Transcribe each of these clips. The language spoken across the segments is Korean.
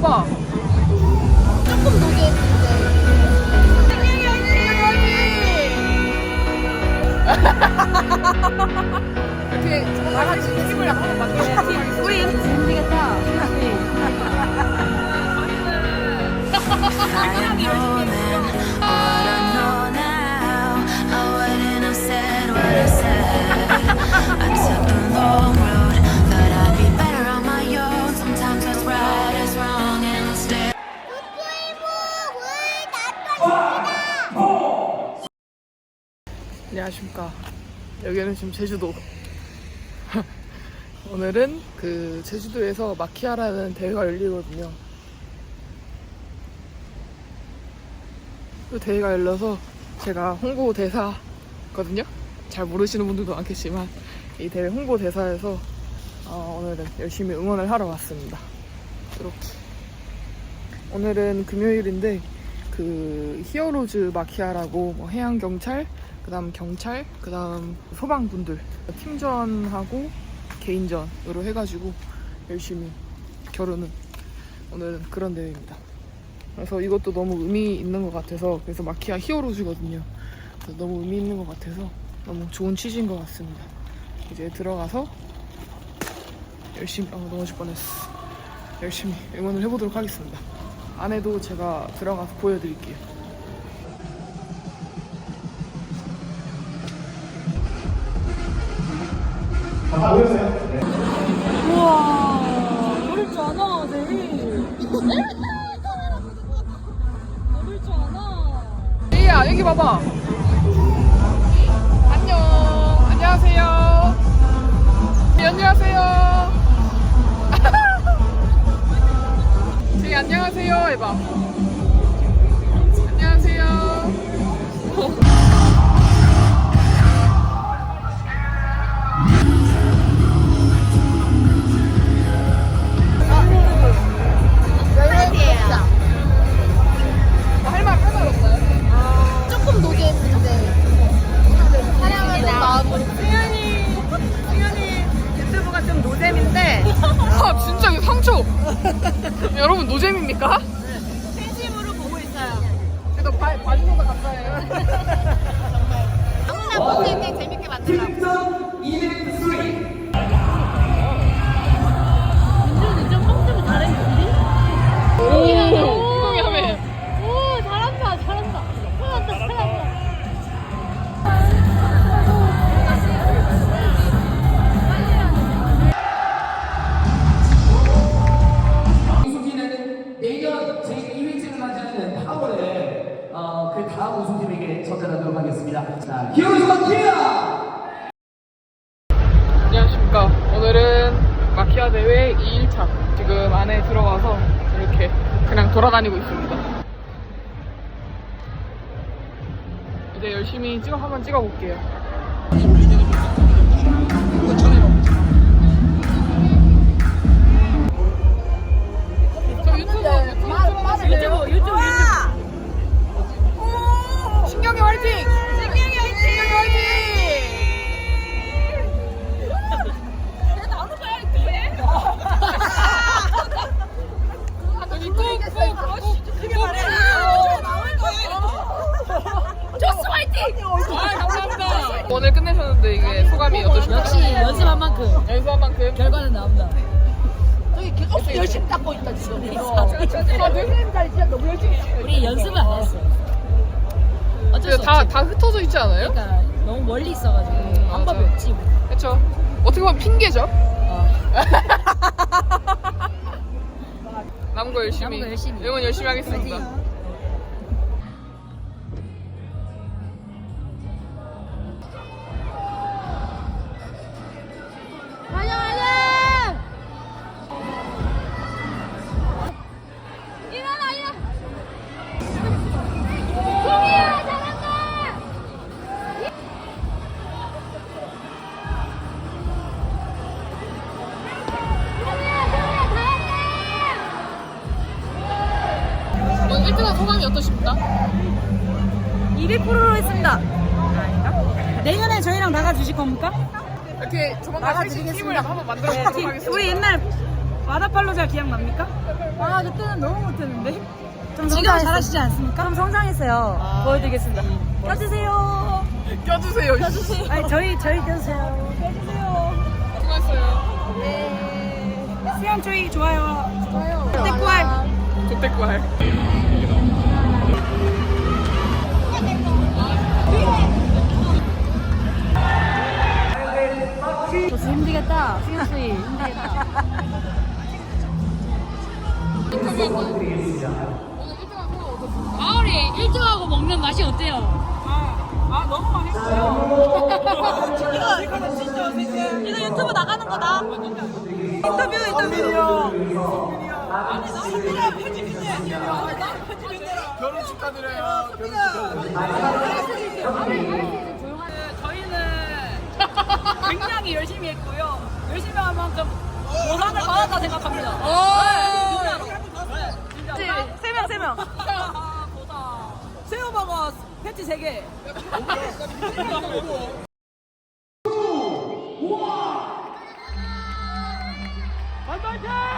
봐봐. 조금 녹였는데. 이렇게 다 같이 팀을 한번 만들어 보도록 하겠습니다. 우리 안녕하십니까. 여기는 지금 제주도. 오늘은 그 제주도에서 마키아라는 대회가 열리거든요. 그 대회가 열려서 제가 홍보 대사거든요. 잘 모르시는 분들도 많겠지만 이 대회 홍보 대사에서 어, 오늘은 열심히 응원을 하러 왔습니다. 이렇게. 오늘은 금요일인데 그 히어로즈 마키아라고 뭐 해양 경찰, 그다음 경찰, 그다음 소방분들 팀전하고 개인전으로 해가지고 열심히 겨루는 오늘은 그런 대회입니다. 그래서 이것도 너무 의미 있는 것 같아서 그래서 마키아 히어로즈거든요. 그래서 너무 의미 있는 것 같아서 너무 좋은 취지인 것 같습니다. 이제 들어가서 열심히 아 넘어질 뻔했어. 열심히 응원을 해보도록 하겠습니다. 안에도 제가 들어가서 보여드릴게요. 모를 줄 아나, 내일. 모를 줄 아나. 리야 여기 봐봐. 안녕. 안녕하세요. 네, 안녕하세요. 안녕하세요 해봐. 다음 우승팀에게 전달하도록 하겠습니다. 자, 히어로즈 마키아! 안녕하십니까. 오늘은 마키아 대회 2일차. 지금 안에 들어가서 이렇게 그냥 돌아다니고 있습니다. 이제 열심히 찍어 한번 찍어볼게요. 크게 말해. 조스 화이팅! 아 감사합니다. 오늘 끝내셨는데 이게 소감이 어떠신가요? 역시 연습한 만큼 연습한 만큼 결과는 나온다. 저기 계속 열심히 닦고 있다, 지금. 아, 우리 연습을 안 했어. 어쩔 수 다, 없지. 다 흩어져 있지 않아요? 그러니까 너무 멀리 있어가지고 방법이 맞아. 없지. 그렇죠. 어떻게 보면 핑계죠. 어. 남은 거 열심히. 거 열심히. 응원 열심히 하겠습니다. 1등한 소감이 어떠십니까? 200%로 했습니다. 내년에 저희랑 나가 주실 겁니까? 이렇게 조만간 셋이 팀을 한번 만들어 보도록 하겠습니다. 우리 옛날 와다팔로자 기억납니까? 아 그때는 너무 못했는데. 좀 지금 잘하시지 않습니까? 좀 성장했어요. 보여드리겠습니다. 껴주세요. 껴주세요. 아니 저희 저희 껴주세요. 껴주세요. 수고했어요. 네. 수영 조이 좋아요. 좋아요. 떼꾸알. 조태구할. 벌써 힘들겠다. 수현 씨 힘들겠다. 마을이 1등하고 먹는 맛이 어때요? 아 너무 맛있어요. 이거 유튜브 나가는 거다. 인터뷰 인터뷰. 결혼 축하드려요. 결혼 저희는 굉장히 열심히 했고요. 열심히 한 만큼 보상을 받았다 생각합니다. 네, 진짜로. 네, 세 명, 세 명. 새우버거 패티 세 개. 와! 역전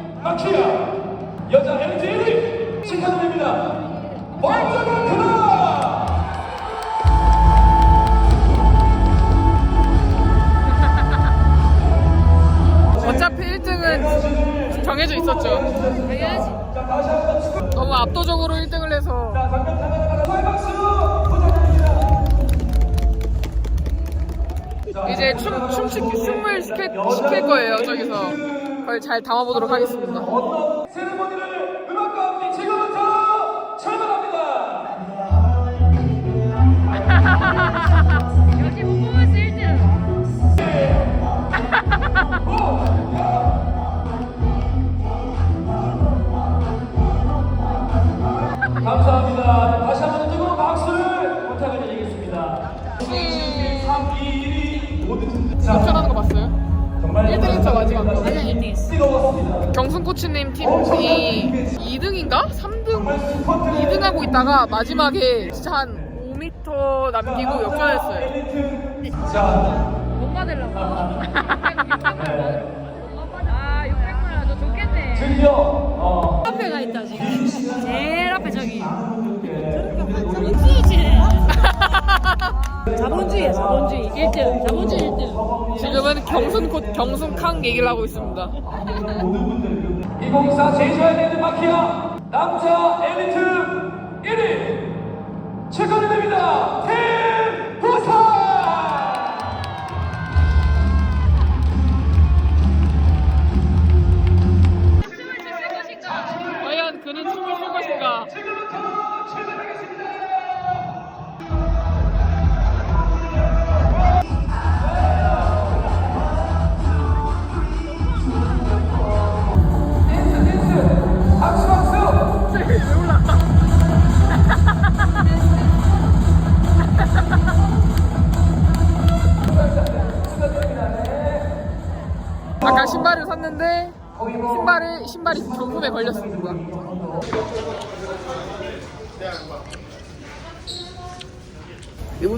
마키아 여자 LG 1위 축하드립니다. 먼저가 크다. 어차피 1등은 정해져 있었죠. 너무 압도적으로 1등을 해서 이제 춤, 춤, 춤을 시킬, 시킬 거예요, 저기서. 그걸 잘 담아보도록 하겠습니다. 코치님 팀이 2등인가? 3등? 2등 하고 있다가 마지막에 진짜 한 5m 남기고 역전했어요. 자, 못 받으려고. 아 600만 원 좋겠네. 드디어 어, 앞에 가 있다 지금. 제일 앞에 저기. 자본주의지. 자본주의야 자본주의. 1등. 자본주의 1등. 지금은 경순 코, 경순 캉 얘기를 하고 있습니다. 2024 제주 아일랜드 마키아 남자 엘리트 1위 축하드립니다. 팀 부산!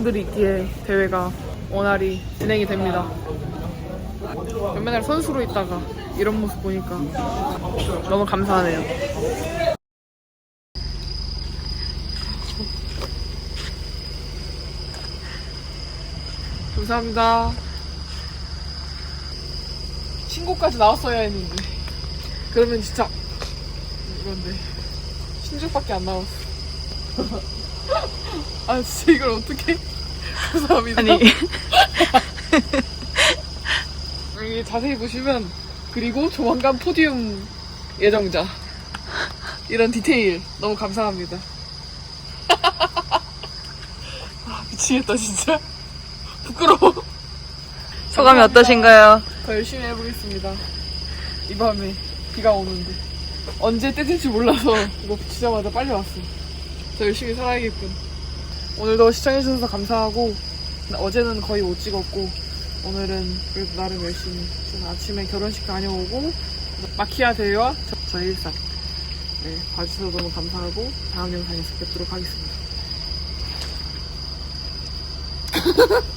이분들이 있기에 대회가 원활히 진행이 됩니다. 맨날 선수로 있다가 이런 모습 보니까 너무 감사하네요. 감사합니다. 신곡까지 나왔어야 했는데 그러면 진짜 이건데 신곡밖에 안 나왔어 아 진짜 이걸 어떻게 감사합니다. 아니. 여기 자세히 보시면 그리고 조만간 포디움 예정자. 이런 디테일 너무 감사합니다. 아 미치 미치겠다 진짜. 부끄러워. 소감이 어떠신가요? 더 열심히 해보겠습니다. 이 밤에 비가 오는데. 언제 떼질지 몰라서 이거 붙이자마자 빨리 왔어. 더 열심히 살아야겠군 오늘도 시청해주셔서 감사하고 어제는 거의 못 찍었고 오늘은 그래도 나름 열심히 그래서 아침에 결혼식 다녀오고 마키아 대회와 저, 저의 일상. 네, 봐주셔서 너무 감사하고 다음 영상에서 뵙도록 하겠습니다